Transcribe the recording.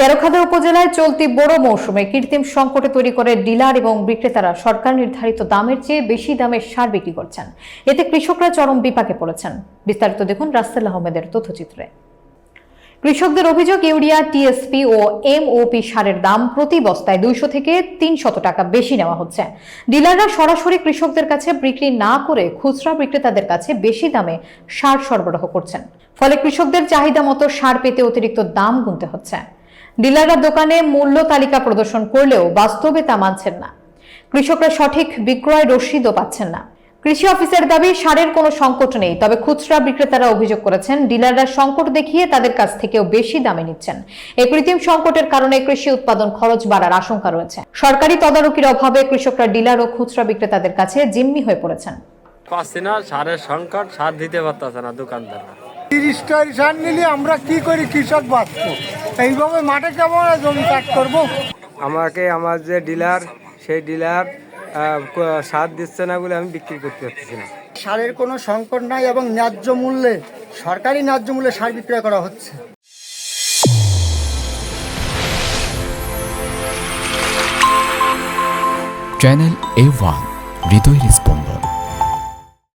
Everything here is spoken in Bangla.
তেরোখাদা উপজেলায় চলতি বড় মৌসুমে কৃত্রিম সংকটে তৈরি করে ডিলার এবং বিক্রেতারা সরকার নির্ধারিত দামের চেয়ে বেশি দামে সার বিক্রি করছেন। এতে কৃষকরা চরম বিপাকে পড়েছেন। বিস্তারিত দেখুন রাসেল আহমেদের তথ্যচিত্রে। কৃষকদের অভিযোগ, ইউরিয়া, টিএসপি ও এমওপি সারের দাম প্রতি বস্তায় দুইশো থেকে তিনশত টাকা বেশি নেওয়া হচ্ছে। ডিলাররা সরাসরি কৃষকদের কাছে বিক্রি না করে খুচরা বিক্রেতাদের কাছে বেশি দামে সার সরবরাহ করছেন। ফলে কৃষকদের চাহিদা মতো সার পেতে অতিরিক্ত দাম গুনতে হচ্ছে। ডিলাররা দোকানে মূল্য তালিকা প্রদর্শন করলেও বাস্তবে তা মানছেন না। কৃষকরা সঠিক বিক্রয় রসিদও পাচ্ছেন না। কৃষি অফিসের দাবি সারের কোনো সংকট নেই তবে খুচরা বিক্রেতারা অভিযোগ করেছেন ডিলাররা সংকট দেখিয়ে তাদের কাছ থেকেও বেশি দামে নিচ্ছেন। এই কৃত্রিম সংকটের কারণে কৃষি উৎপাদন খরচ বাড়ার আশঙ্কা রয়েছে। সরকারি তদারকির অভাবে কৃষকরা ডিলার ও খুচরা বিক্রেতাদের কাছে জিম্মি হয়ে পড়েছেন। পাচ্ছি না সারের সংকট সার দিতে পারতেছে না দোকানদাররা। তিরিশ টাকা সার নিলে আমরা কি করি? কৃষক বাঁচবো। এইভাবে মাঠে কেমন জমি কাট করব? আমাকে আমার যে ডিলার সেই ডিলার সার দিচ্ছে না বলে আমি বিক্রি করতে পারছি না। সারের কোনো সংকট নাই এবং ন্যায্য মূল্যে সরকারি ন্যায্য মূল্যে সার বিক্রয় করা হচ্ছে। চ্যানেল এ ওয়ান হৃদয়ের স্পন্দন।